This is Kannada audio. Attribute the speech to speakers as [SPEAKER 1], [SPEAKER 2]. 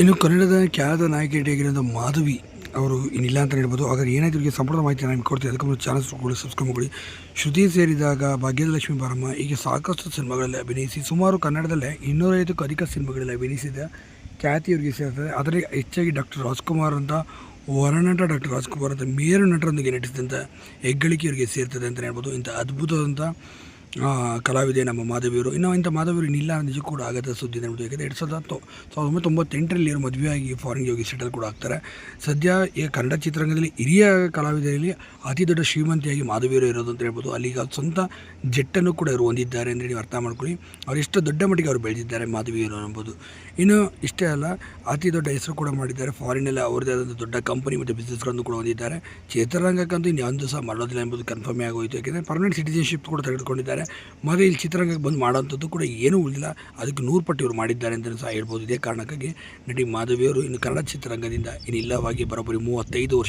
[SPEAKER 1] ಇನ್ನು ಕನ್ನಡದ ಖ್ಯಾತ ನಾಯಕಿಯಾಗಿರೋದು ಮಾಧವಿ ಅವರು ಇನ್ನಿಲ್ಲ ಅಂತ ಹೇಳ್ಬೋದು. ಆದರೆ ಏನಾಯ್ತು ಇವರಿಗೆ ಸಂಪೂರ್ಣ ಮಾಹಿತಿ ನಾನು ಕೊಡ್ತೀನಿ. ಅದಕ್ಕೆ ಮುಂದೆ ಚಾನಲ್ಸ್ ಕೂಡ ಸಬ್ಸ್ಕ್ರೈಬ್ ಮಾಡಿ. ಶ್ರುತಿ ಸೇರಿದಾಗ ಭಾಗ್ಯಲಕ್ಷ್ಮಿ ಬಾರಮ್ಮ ಹೀಗೆ ಸಾಕಷ್ಟು ಸಿನಿಮಾಗಳಲ್ಲಿ ಅಭಿನಯಿಸಿ, ಸುಮಾರು ಕನ್ನಡದಲ್ಲೇ ಇನ್ನೂರೈದಕ್ಕೂ ಅಧಿಕ ಸಿನಿಮಾಗಳಲ್ಲಿ ಅಭಿನಯಿಸಿದ ಖ್ಯಾತಿ ಇವರಿಗೆ ಸೇರ್ತದೆ. ಆದರೆ ಹೆಚ್ಚಾಗಿ ಡಾಕ್ಟರ್ ರಾಜ್ಕುಮಾರ್ ಅಂತ ಹೊರನಟ ಡಾಕ್ಟರ್ ರಾಜ್ಕುಮಾರ್ ಅಂತ, ಮೇರು ನಟರೊಂದಿಗೆ ನಟಿಸಿದಂಥ ಹೆಗ್ಗಳಿಕೆ ಇವರಿಗೆ ಸೇರ್ತದೆ ಅಂತ ಹೇಳ್ಬೋದು. ಇಂಥ ಅದ್ಭುತವಾದಂಥ ಕಲಾವಿದೆ ನಮ್ಮ ಮಾಧವಿಯವರು. ಇನ್ನು ಇಂಥ ಮಾಧವಿಯವರು ಇನ್ನಿಲ್ಲ ನಿಜ ಕೂಡ ಆಗದ ಸುದ್ದಿ ಹೇಳ್ಬೋದು ಯಾಕಂದರೆ ಎರಡು ಸಾವಿರದ ಹತ್ತು, ಸಾವಿರದ ಒಂಬೈನೂರ ತೊಂಬತ್ತೆಂಟರಲ್ಲಿ ಇವರು ಮದುವೆಯಾಗಿ ಫಾರಿನ್ಗೆ ಹೋಗಿ ಸೆಟಲ್ ಕೂಡ ಆಗ್ತಾರೆ. ಸದ್ಯ ಈ ಕನ್ನಡ ಚಿತ್ರರಂಗದಲ್ಲಿ ಹಿರಿಯ ಕಲಾವಿದರಲ್ಲಿ ಅತಿ ದೊಡ್ಡ ಶ್ರೀಮಂತಿಯಾಗಿ ಮಾಧವಿಯವರು ಇರೋದು ಅಂತ ಹೇಳ್ಬೋದು. ಅಲ್ಲಿಗ ಸ್ವಂತ ಜೆಟ್ಟನ್ನು ಕೂಡ ಇವರು ಹೊಂದಿದ್ದಾರೆ ಅಂತ ಹೇಳಿ ಅರ್ಥ ಮಾಡ್ಕೊಳ್ಳಿ. ಅವ್ರು ಎಷ್ಟು ದೊಡ್ಡ ಮಟ್ಟಿಗೆ ಅವರು ಬೆಳೆದಿದ್ದಾರೆ ಮಾಧವಿಯವರು ಅನ್ಬೋದು ಇನ್ನು ಇಷ್ಟೇ ಅಲ್ಲ, ಅತಿ ದೊಡ್ಡ ಹೆಸರು ಕೂಡ ಮಾಡಿದ್ದಾರೆ. ಫಾರಿನಲ್ಲಿ ಅವ್ರದ್ದೇ ಆದಂಥ ದೊಡ್ಡ ಕಂಪನಿ ಮತ್ತು ಬಿಸ್ನೆಸ್ಗಳನ್ನು ಕೂಡ ಹೊಂದಿದ್ದಾರೆ. ಚಿತ್ರರಂಗಕ್ಕಂತೂ ಒಂದು ಸಹ ಮಾಡೋದಿಲ್ಲ ಎಂಬುದು ಕನ್ಫರ್ಮೇ ಆಗೋಯಿತು. ಯಾಕೆಂದರೆ ಪರ್ಮನೆಂಟ್ ಸಿಟಿಜನ್ಶಿಪ್ ಕೂಡ ತೆಗೆದುಕೊಂಡಿದ್ದಾರೆ. ಮತ್ತು ಇಲ್ಲಿ ಚಿತ್ರರಂಗಕ್ಕೆ ಬಂದು ಮಾಡೋಂಥದ್ದು ಕೂಡ ಏನೂ ಉಳಿದಿಲ್ಲ. ಅದಕ್ಕೆ ನೂರು ಪಟ್ಟು ಇವರು ಮಾಡಿದ್ದಾರೆ ಅಂತ ಸಹ ಹೇಳ್ಬೋದು. ಇದೇ ಕಾರಣಕ್ಕಾಗಿ ನಟಿ ಮಾಧವಿಯವರು ಇನ್ನು ಕನ್ನಡ ಚಿತ್ರರಂಗದಿಂದ ಇನ್ನಿಲ್ಲವಾಗಿ ಬರೋಬ್ಬರಿ ಮೂವತ್ತೈದು ವರ್ಷ